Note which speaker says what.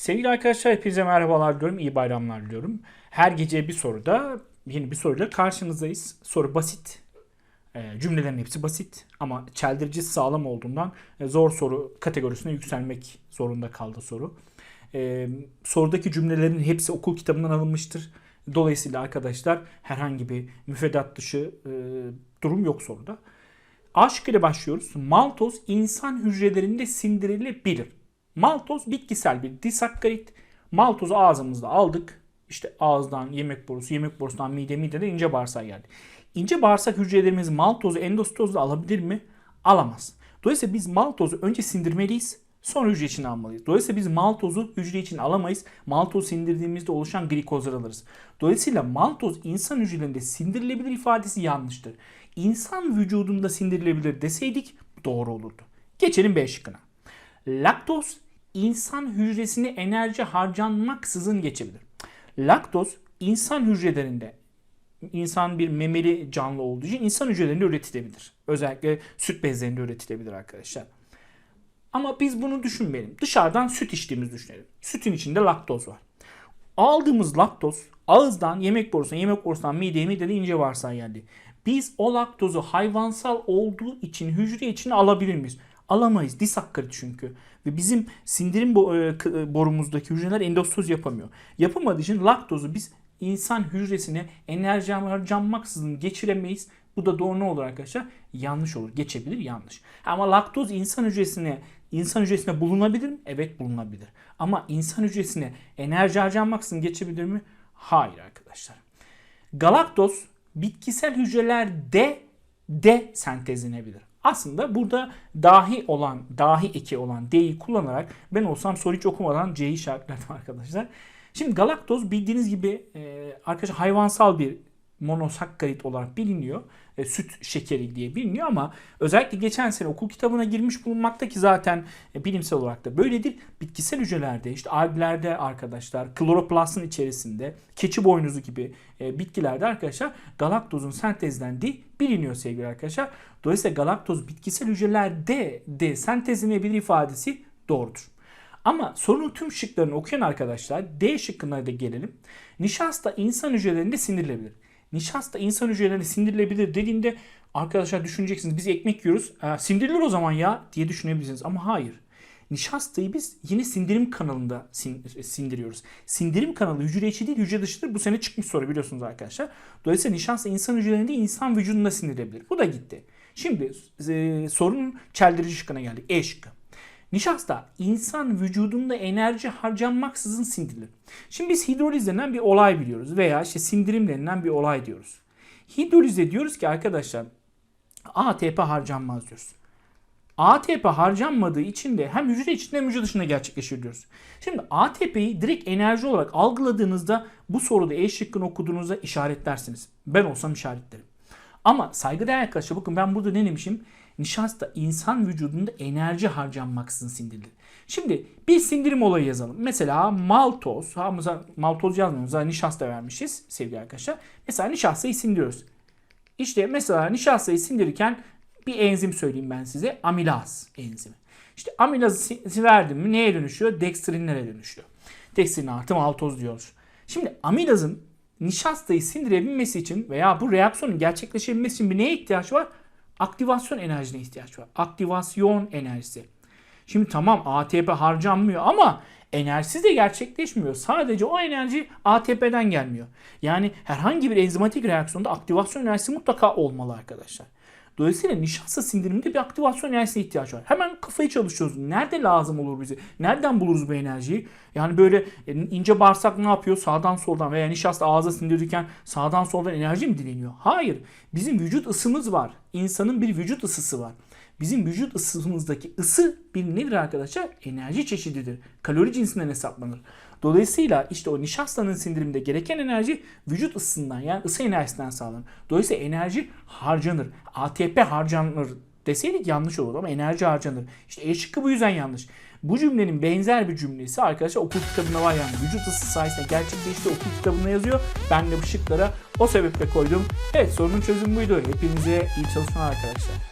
Speaker 1: Sevgili arkadaşlar hepinize merhabalar diliyorum. iyi bayramlar diliyorum. Her gece bir soruda yeni bir soruyla karşınızdayız. Soru basit. E, cümlelerin hepsi basit ama çeldirici sağlam olduğundan e, zor soru kategorisine yükselmek zorunda kaldı soru. E, sorudaki cümlelerin hepsi okul kitabından alınmıştır. Dolayısıyla arkadaşlar herhangi bir müfredat dışı e, durum yok soruda. Aşk ile başlıyoruz. Maltoz insan hücrelerinde sindirilebilir. Maltoz bitkisel bir disakkarit. Maltozu ağzımızda aldık. İşte ağızdan yemek borusu, yemek borusundan mide, mideden ince bağırsağa geldi. İnce bağırsak hücrelerimiz maltozu endostozda alabilir mi? Alamaz. Dolayısıyla biz maltozu önce sindirmeliyiz. Sonra hücre içine almalıyız. Dolayısıyla biz maltozu hücre içine alamayız. Maltoz sindirdiğimizde oluşan glikozları alırız. Dolayısıyla maltoz insan hücrelerinde sindirilebilir ifadesi yanlıştır. İnsan vücudunda sindirilebilir deseydik doğru olurdu. Geçelim B şıkkına. Laktoz insan hücresine enerji harcanmaksızın geçebilir. Laktoz insan hücrelerinde insan bir memeli canlı olduğu için insan hücrelerinde üretilebilir. Özellikle süt bezlerinde üretilebilir arkadaşlar. Ama biz bunu düşünmeyelim. Dışarıdan süt içtiğimizi düşünelim. Sütün içinde laktoz var. Aldığımız laktoz ağızdan yemek borusuna, yemek borusundan mideye, mideden ince bağırsağa geldi. Biz o laktozu hayvansal olduğu için hücre içine alabilir miyiz? Alamayız. Disakkarit çünkü. Ve bizim sindirim borumuzdaki hücreler endostoz yapamıyor. Yapamadığı için laktozu biz insan hücresine enerji harcanmaksızın geçiremeyiz. Bu da doğru ne olur arkadaşlar? Yanlış olur. Geçebilir yanlış. Ama laktoz insan hücresine insan hücresine bulunabilir mi? Evet bulunabilir. Ama insan hücresine enerji harcanmaksızın geçebilir mi? Hayır arkadaşlar. Galaktoz bitkisel hücrelerde de sentezlenebilir. Aslında burada dahi olan, dahi eki olan D'yi kullanarak ben olsam soru hiç okumadan C'yi işaretledim arkadaşlar. Şimdi galaktoz bildiğiniz gibi e, arkadaşlar hayvansal bir monosakkarit olarak biliniyor. E, süt şekeri diye biliniyor ama özellikle geçen sene okul kitabına girmiş bulunmakta ki zaten e, bilimsel olarak da böyledir. Bitkisel hücrelerde işte alglerde arkadaşlar kloroplastın içerisinde keçi boynuzu gibi e, bitkilerde arkadaşlar galaktozun sentezlendiği biliniyor sevgili arkadaşlar. Dolayısıyla galaktoz bitkisel hücrelerde de sentezlenebilir ifadesi doğrudur. Ama sorunun tüm şıklarını okuyan arkadaşlar D şıkkına da gelelim. Nişasta insan hücrelerinde sindirilebilir. Nişasta insan hücrelerine sindirilebilir dediğinde arkadaşlar düşüneceksiniz biz ekmek yiyoruz. E, sindirilir o zaman ya diye düşünebilirsiniz ama hayır. Nişastayı biz yine sindirim kanalında sindiriyoruz. Sindirim kanalı hücre içi değil hücre dışıdır. Bu sene çıkmış soru biliyorsunuz arkadaşlar. Dolayısıyla nişasta insan hücrelerinde insan vücudunda sindirilebilir. Bu da gitti. Şimdi e, sorunun çeldirici şıkkına geldik. E şıkkı. Nişasta insan vücudunda enerji harcanmaksızın sindirilir. Şimdi biz hidroliz denen bir olay biliyoruz veya işte sindirim denilen bir olay diyoruz. Hidrolize diyoruz ki arkadaşlar ATP harcanmaz diyoruz. ATP harcanmadığı için de hem hücre içinde hem hücre dışında gerçekleşir diyoruz. Şimdi ATP'yi direkt enerji olarak algıladığınızda bu soruda E şıkkını okuduğunuzda işaretlersiniz. Ben olsam işaretlerim. Ama saygıdeğer arkadaşlar bakın ben burada ne demişim? Nişasta insan vücudunda enerji harcanmaksızın sindirilir. Şimdi bir sindirim olayı yazalım. Mesela maltoz. Ha, maltoz yazmıyoruz. Mesela nişasta vermişiz sevgili arkadaşlar. Mesela nişastayı sindiriyoruz. İşte mesela nişastayı sindirirken bir enzim söyleyeyim ben size. Amilaz enzimi. İşte amilazı verdim mi neye dönüşüyor? Dekstrinlere dönüşüyor. Dekstrin artı maltoz diyoruz. Şimdi amilazın nişastayı sindirebilmesi için veya bu reaksiyonun gerçekleşebilmesi için bir neye ihtiyaç var? Aktivasyon enerjisine ihtiyaç var. Aktivasyon enerjisi. Şimdi tamam ATP harcanmıyor ama enerjisiz de gerçekleşmiyor. Sadece o enerji ATP'den gelmiyor. Yani herhangi bir enzimatik reaksiyonda aktivasyon enerjisi mutlaka olmalı arkadaşlar. Dolayısıyla nişasta sindiriminde bir aktivasyon enerjisine ihtiyaç var. Hemen kafayı çalışıyoruz. Nerede lazım olur bize? Nereden buluruz bu enerjiyi? Yani böyle e, ince bağırsak ne yapıyor? Sağdan soldan veya nişasta ağza sindirirken sağdan soldan enerji mi dileniyor? Hayır. Bizim vücut ısımız var. İnsanın bir vücut ısısı var. Bizim vücut ısımızdaki ısı bir nedir arkadaşlar? Enerji çeşididir. Kalori cinsinden hesaplanır. Dolayısıyla işte o nişastanın sindiriminde gereken enerji vücut ısısından yani ısı enerjisinden sağlanır. Dolayısıyla enerji harcanır. ATP harcanır deseydik yanlış olur ama enerji harcanır. İşte E şıkkı bu yüzden yanlış. Bu cümlenin benzer bir cümlesi arkadaşlar okul kitabında var yani. Vücut ısı sayesinde gerçekleşti okul kitabında yazıyor. Ben de bu şıklara o sebeple koydum. Evet sorunun çözümü buydu. Hepinize iyi çalışmalar arkadaşlar.